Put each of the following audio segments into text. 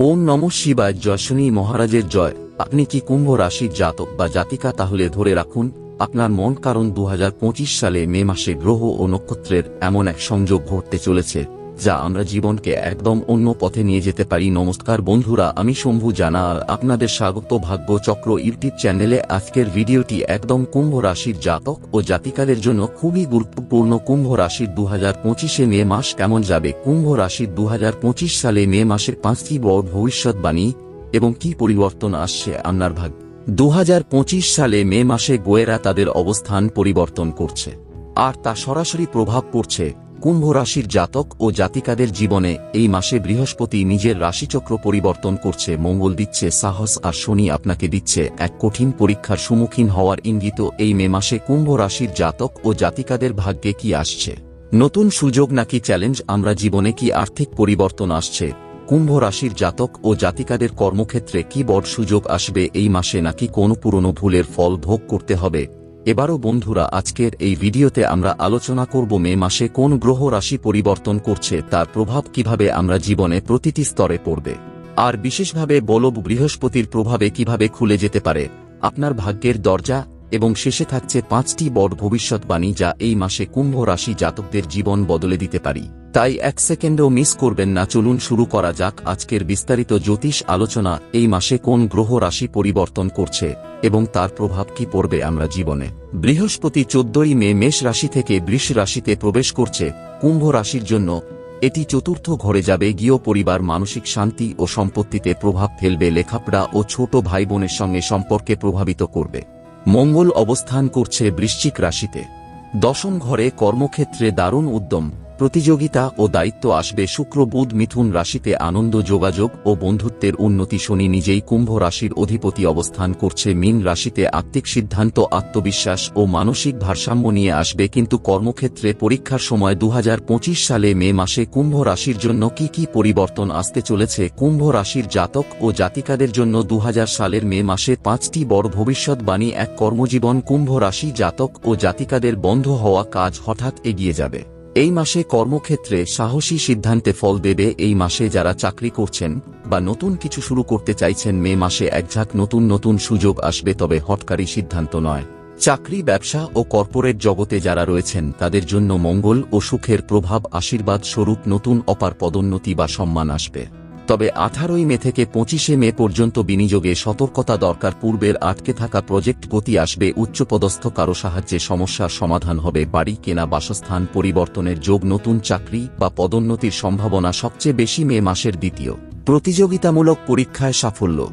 ওম নম শিবায় যশনী মহারাজের জয়। আপনি কি কুম্ভ রাশির জাতক বা জাতিকা তাহলে ধরে রাখুন, আপনার মন কারণ দু হাজার পঁচিশ সালে মে মাসে গ্রহ ও নক্ষত্রের এমন এক সংযোগ ঘটতে চলেছে। যা আমরা জীবনকে একদম অন্য পথে নিয়ে যেতে পারি। নমস্কার বন্ধুরা, আমি শম্ভু জানা আপনাদের স্বাগত ভাগ্য চক্র ইউটিউব চ্যানেলে আজকের ভিডিওটি একদম কুম্ভ রাশির জাতক ও জাতিকাদের জন্য খুবই গুরুত্বপূর্ণ। কুম্ভ রাশির দু হাজার পঁচিশে মে মাস কেমন যাবে? কুম্ভ রাশির দু হাজার পঁচিশ সালে মে মাসের পাঁচটি বড় ভবিষ্যৎবাণী এবং কি পরিবর্তন আসছে আপনার ভাগ? দু সালে মে মাসে গোয়েরা তাদের অবস্থান পরিবর্তন করছে। আর তা সরাসরি প্রভাব পড়ছে কুম্ভ রাশির জাতক ও জাতিকাদের জীবনে এই মাসে বৃহস্পতি নিজের রাশিচক্র পরিবর্তন করছে, মঙ্গল দিচ্ছে, সাহস আর শনি আপনাকে দিচ্ছে। এক কঠিন পরীক্ষার সম্মুখীন হওয়ার ইঙ্গিত এই মে মাসে কুম্ভ রাশির জাতক ও জাতিকাদের ভাগ্যে কি আসছে? নতুন সুযোগ নাকি চ্যালেঞ্জ? আমরা জীবনে কি আর্থিক পরিবর্তন আসছে? কুম্ভ রাশির জাতক ও জাতিকাদের কর্মক্ষেত্রে কি বড় সুযোগ আসবে? এই মাসে নাকি কোনো পুরনো ভুলের ফল ভোগ করতে হবে? এবারও বন্ধুরা, আজকের এই ভিডিওতে আমরা আলোচনা করব মে মাসে কোন গ্রহ রাশি পরিবর্তন করছে, তার প্রভাব কীভাবে আমরা জীবনে প্রতিটি স্তরে পড়বে। আর বিশেষভাবে বলব, বৃহস্পতির প্রভাবে কীভাবে খুলে যেতে পারে, আপনার ভাগ্যের দরজা, এবং শেষে থাকছে পাঁচটি বড় ভবিষ্যৎবাণী যা এই মাসে কুম্ভ রাশি জাতকদের জীবন বদলে দিতে পারি। তাই এক সেকেন্ডও মিস করবেন না। চলুন শুরু করা যাক আজকের বিস্তারিত জ্যোতিষ আলোচনা। এই মাসে কোন গ্রহ রাশি পরিবর্তন করছে এবং তার প্রভাব কি পড়বে আমরা জীবনে? বৃহস্পতি চোদ্দই মে মেষ রাশি থেকে বৃষ রাশিতে প্রবেশ করছে। কুম্ভ রাশির জন্য এটি চতুর্থ ঘরে যাবে। গিয়ে পরিবার, মানসিক শান্তি ও সম্পত্তিতে প্রভাব ফেলবে। লেখাপড়া ও ছোট ভাই বোনের সঙ্গে সম্পর্কে প্রভাবিত করবে। মঙ্গল অবস্থান করছে বৃশ্চিক রাশিতে। দশম ঘরে কর্মক্ষেত্রে দারুণ উদ্যম। প্রতিযোগিতা ও দায়িত্ব আসবে শুক্র, বুধ, মিথুন রাশিতে আনন্দ, যোগাযোগ ও বন্ধুত্বের উন্নতি শনি নিজেই কুম্ভ রাশির অধিপতি অবস্থান করছে। মিন রাশিতে আত্মিক সিদ্ধান্ত, আত্মবিশ্বাস ও মানসিক ভারসাম্য নিয়ে আসবে। কিন্তু কর্মক্ষেত্রে পরীক্ষার সময় দুহাজার পঁচিশ সালে মে মাসে কুম্ভ রাশির জন্য কি কি পরিবর্তন আসতে চলেছে? কুম্ভ রাশির জাতক ও জাতিকাদের জন্য দু সালের মে মাসে পাঁচটি বড় ভবিষ্যৎবাণী। এক কর্মজীবন, কুম্ভ রাশি জাতক ও জাতিকাদের বন্ধ হওয়া কাজ হঠাৎ এগিয়ে যাবে। এই মাসে কর্মক্ষেত্রে সাহসী সিদ্ধান্তে ফল দেবে এই মাসে যারা চাকরি করছেন বা নতুন কিছু শুরু করতে চাইছেন মে মাসে একঝাঁক নতুন নতুন সুযোগ আসবে তবে হটকারী সিদ্ধান্ত নয়। চাকরি, ব্যবসা ও কর্পোরেট জগতে যারা রয়েছেন, তাদের জন্য মঙ্গল ও সুখের প্রভাব আশীর্বাদ স্বরূপ নতুন অপার পদোন্নতি বা সম্মান আসবে। তবে আঠারোই মে থেকে পঁচিশে মে পর্যন্ত বিনিয়োগে সতর্কতা দরকার পূর্বের আটকে থাকা প্রজেক্ট গতি আসবে, উচ্চপদস্থ কারও সাহায্যে সমস্যার সমাধান হবে, বাড়ি কেনা বাসস্থান পরিবর্তনের যোগ, নতুন চাকরি বা পদোন্নতির সম্ভাবনা সবচেয়ে বেশি মে মাসের দ্বিতীয়। প্রতিযোগিতামূলক পরীক্ষায় সাফল্য।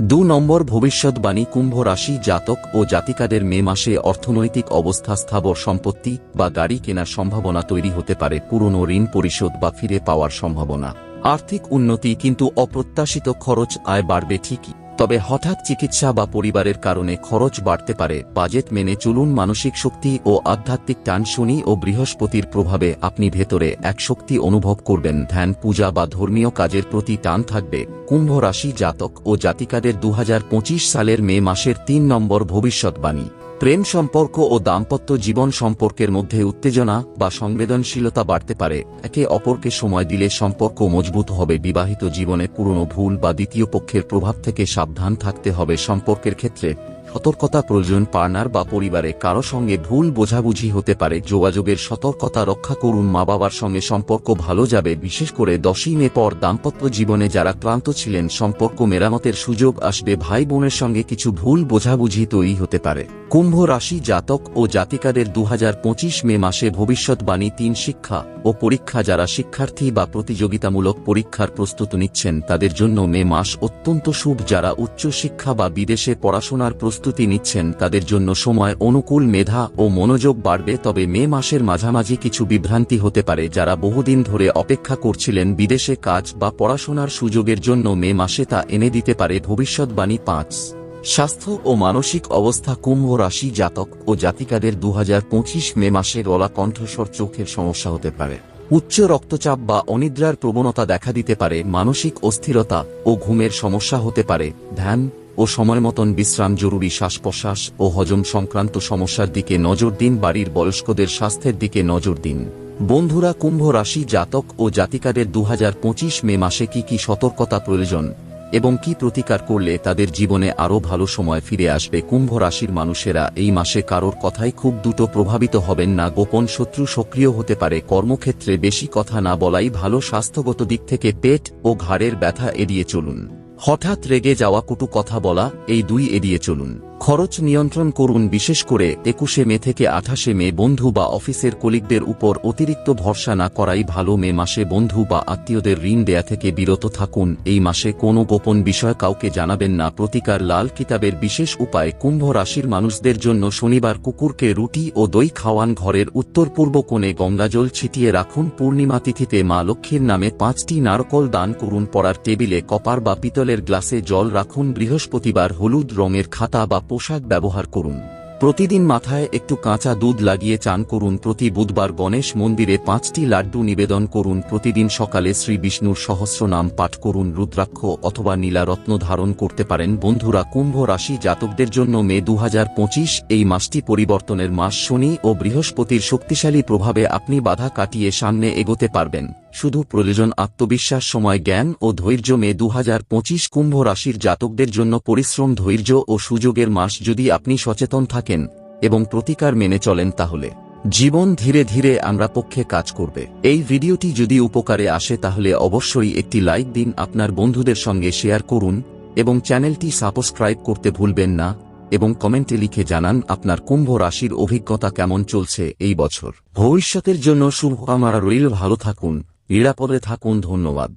দু নম্বর ভবিষ্যৎবাণী কুম্ভ রাশি জাতক ও জাতিকাদের মে মাসে অর্থনৈতিক অবস্থা, স্থাবর সম্পত্তি বা গাড়ি কেনার সম্ভাবনা তৈরি হতে পারে, পুরনো ঋণ পরিশোধ বা ফিরে পাওয়ার সম্ভাবনা। আর্থিক উন্নতি কিন্তু অপ্রত্যাশিত খরচ আয় বাড়বে ঠিকই। তবে হঠাৎ চিকিৎসা বা পরিবারের কারণে খরচ বাড়তে পারে, বাজেট মেনে চলুন মানসিক শক্তি ও আধ্যাত্মিক টান শনি ও বৃহস্পতির প্রভাবে আপনি ভেতরে এক শক্তি অনুভব করবেন। ধ্যান, পূজা বা ধর্মীয় কাজের প্রতি টান থাকবে। কুম্ভ রাশি জাতক ও জাতিকাদের দু হাজার পঁচিশ সালের মে মাসের তিন নম্বর ভবিষ্যৎবাণী। প্রেম সম্পর্ক ও দাম্পত্য জীবন সম্পর্কের মধ্যে উত্তেজনা বা সংবেদনশীলতা বাড়তে পারে। একে অপরকে সময় দিলে সম্পর্ক মজবুত হবে। বিবাহিত জীবনে পুরনো ভুল বা দ্বিতীয় পক্ষের প্রভাব থেকে সাবধান থাকতে হবে সম্পর্কের ক্ষেত্রে। সতর্কতা প্রয়োজন পার্টনার বা পরিবারে কারও সঙ্গে ভুল বোঝাবুঝি হতে পারে। যোগাযোগের সতর্কতা রক্ষা করুন। মা বাবার সঙ্গে সম্পর্ক ভালো যাবে, বিশেষ করে দশই মে পর দাম্পত্য জীবনে যারা ক্লান্ত ছিলেন, সম্পর্ক মেরামতের সুযোগ আসবে। ভাই বোনের সঙ্গে কিছু ভুল বোঝাবুঝি তৈরি হতে পারে। কুম্ভ রাশি জাতক ও জাতিকাদের দু হাজার পঁচিশ মে মাসে ভবিষ্যৎবাণী, তিন শিক্ষা ও পরীক্ষা। যারা শিক্ষার্থী বা প্রতিযোগিতামূলক পরীক্ষার প্রস্তুতি নিচ্ছেন, তাদের জন্য মে মাস অত্যন্ত শুভ। যারা উচ্চ শিক্ষা বা বিদেশে পড়াশোনার প্রস্তুতি নিচ্ছেন, তাদের জন্য সময়, অনুকূল মেধা ও মনোযোগ বাড়বে, তবে মে মাসের মাঝামাঝি কিছু বিভ্রান্তি হতে পারে যারা বহুদিন ধরে অপেক্ষা করছিলেন বিদেশে কাজ বা পড়াশোনার সুযোগের জন্য মে মাসে তা এনে দিতে পারে ভবিষ্যৎবাণী পাঁচ। স্বাস্থ্য ও মানসিক অবস্থা কুম্ভ রাশি জাতক ও জাতিকাদের দু হাজার পঁচিশ মে মাসে গলা কণ্ঠস্বর চোখের সমস্যা হতে পারে। উচ্চ রক্তচাপ বা অনিদ্রার প্রবণতা দেখা দিতে পারে, মানসিক অস্থিরতা ও ঘুমের সমস্যা হতে পারে, ধ্যান ও সময় মতন বিশ্রাম, জরুরি শ্বাস প্রশ্বাস ও হজম সংক্রান্ত সমস্যার দিকে নজর দিন, বাড়ির বয়স্কদের স্বাস্থ্যের দিকে নজর দিন। বন্ধুরা, কুম্ভ রাশি জাতক ও জাতিকাদের দু হাজার পঁচিশ মে মাসে কি কি সতর্কতা প্রয়োজন এবং কি প্রতিকার করলে তাদের জীবনে আরও ভালো সময় ফিরে আসবে? কুম্ভ রাশির মানুষেরা এই মাসে কারোর কথাই খুব দ্রুত প্রভাবিত হবেন না, গোপন শত্রু সক্রিয় হতে পারে। কর্মক্ষেত্রে বেশি কথা না বলাই ভালো স্বাস্থ্যগত দিক থেকে পেট ও ঘাড়ের ব্যথা এড়িয়ে চলুন। হঠাৎ রেগে যাওয়া কটু কথা বলা এই দুই এড়িয়ে চলুন। খরচ নিয়ন্ত্রণ করুন, বিশেষ করে একুশে মে থেকে আঠাশে মে বন্ধু বা অফিসের কলিগদের উপর অতিরিক্ত ভরসা না করাই ভালো। মে মাসে বন্ধু বা আত্মীয়দের ঋণ দেয়া থেকে বিরত থাকুন। এই মাসে কোনো গোপন বিষয় কাউকে জানাবেন না। প্রতিকার লাল কিতাবের বিশেষ উপায়, কুম্ভ রাশির মানুষদের জন্য শনিবার কুকুরকে রুটি ও দই খাওয়ান ঘরের উত্তর পূর্ব কোণে গঙ্গাজল ছিটিয়ে রাখুন। পূর্ণিমা তিথিতে মা লক্ষ্মীর নামে পাঁচটি নারকল দান করুন। পড়ার টেবিলে কপার বা পিতলের গ্লাসে জল রাখুন। বৃহস্পতিবার হলুদ রঙের খাতা বা পোশাক ব্যবহার করুন। প্রতিদিন মাথায় একটু কাঁচা দুধ লাগিয়ে চান করুন। প্রতি বুধবার গণেশ মন্দিরে পাঁচটি লাড্ডু নিবেদন করুন। প্রতিদিন সকালে শ্রী বিষ্ণুর সহস্র নাম পাঠ করুন। রুদ্রাক্ষ অথবা নীলারত্ন ধারণ করতে পারেন। বন্ধুরা, কুম্ভ রাশি জাতকদের জন্য মে দু হাজার পঁচিশ এই মাসটি পরিবর্তনের মাস। শনি ও বৃহস্পতির শক্তিশালী প্রভাবে আপনি বাধা কাটিয়ে সামনে এগোতে পারবেন। শুধু প্রয়োজন আত্মবিশ্বাস, সময়, জ্ঞান ও ধৈর্য মে দু হাজার পঁচিশ কুম্ভ রাশির জাতকদের জন্য পরিশ্রম, ধৈর্য ও সুযোগের মাস যদি আপনি সচেতন থাকেন এবং প্রতিকার মেনে চলেন তাহলে। জীবন ধীরে ধীরে আমরা পক্ষে কাজ করবে। এই ভিডিওটি যদি উপকারে আসে তাহলে অবশ্যই একটি লাইক দিন, আপনার বন্ধুদের সঙ্গে শেয়ার করুন এবং চ্যানেলটি সাবস্ক্রাইব করতে ভুলবেন না এবং কমেন্টে লিখে জানান আপনার কুম্ভ রাশির অভিজ্ঞতা কেমন চলছে এই বছর। ভবিষ্যতের জন্য শুভকামনা রইল, ভালো থাকুন। নিরাপদে থাকুন ধন্যবাদ।